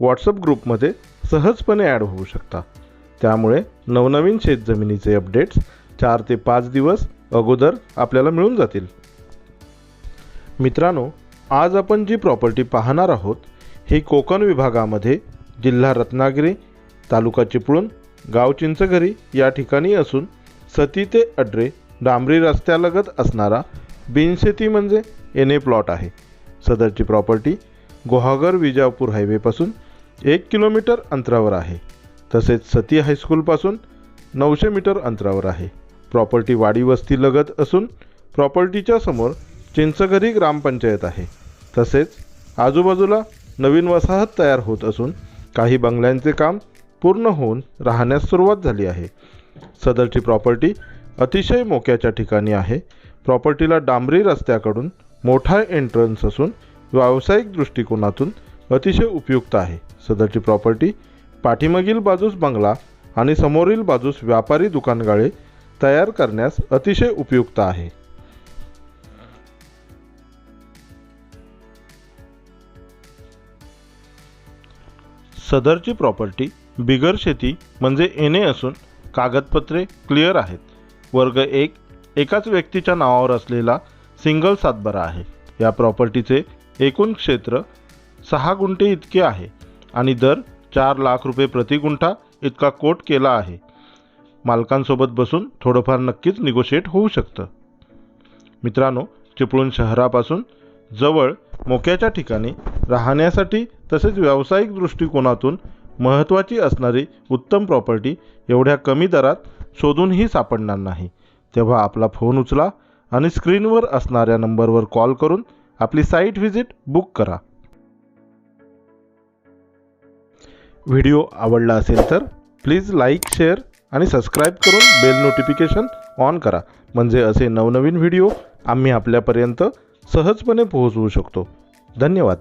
WhatsApp ग्रुपमध्ये सहजपणे add होऊ शकता. त्यामुळे नवनवीन शेतजमिनीचे अपडेट्स चार ते पाच दिवस अगोदर आपल्याला मिळून जातील. मित्रांनो आज आपण जी प्रॉपर्टी पाहणार आहोत ही कोकण विभागामध्ये जिल्हा रत्नागिरी तालुका चिपळूण गाव चिंचघरी या ठिकाणी असून सती ते अड्रे डांबरी रस्त्यालगत असणारा बिनशेती म्हणजे एन ए प्लॉट आहे. सदरची प्रॉपर्टी गुहागर विजापूर हायवेपासून एक किलोमीटर अंतरावर आहे. तसेच सती हायस्कूलपासून नऊशे मीटर अंतरावर आहे. प्रॉपर्टी वाडी वस्ती लगत असून प्रॉपर्टीच्या समोर चिंचघरी ग्रामपंचायत आहे. तसेच आजूबाजूला नवीन वसाहत तयार होत असून काही बंगल्यांचे काम पूर्ण होऊन राहण्यास सुरुवात झाली आहे. सदरची प्रॉपर्टी अतिशय मोक्याच्या ठिकाणी आहे. प्रॉपर्टीला डांबरी रस्त्याकडून मोठा एंट्रन्स असून व्यावसायिक दृष्टिकोनातून अतिशय उपयुक्त आहे. सदरची प्रॉपर्टी पाठीमागील बाजूस बंगला आणि समोरील बाजूस व्यापारी दुकानगाळे तयार करण्यास अतिशय उपयुक्त आहे. सदरची प्रॉपर्टी बिगर शेती म्हणजे एने असून कागदपत्रे क्लिअर आहेत. वर्ग एक एकाच व्यक्तीच्या नावावर असलेला सिंगल सातबारा आहे. या प्रॉपर्टीचे एकूण क्षेत्र सहा गुंठे इतके आहे आणि दर चार लाख रुपये प्रति गुंठा इतका कोट केला आहे. मालकांसोबत बसून थोडंफार नक्कीच निगोशिएट होऊ शकतं. मित्रांनो चिपळूण शहरापासून जवळ मोक्याच्या ठिकाणी राहण्यासाठी तसेच व्यावसायिक दृष्टिकोनातून महत्त्वाची असणारी उत्तम प्रॉपर्टी एवढ्या कमी दरात शोधूनही सापडणार नाही. तेव्हा आपला फोन उचला आणि स्क्रीनवर असणाऱ्या नंबरवर कॉल करून आपली साईट व्हिजिट बुक करा. व्हिडिओ आवडला असेल तर प्लीज लाईक शेअर आणि सबस्क्राईब करून बेल नोटिफिकेशन ऑन करा. म्हणजे असे नवनवीन व्हिडिओ आम्ही आपल्यापर्यंत सहजपणे पोहोचवू शकतो. धन्यवाद.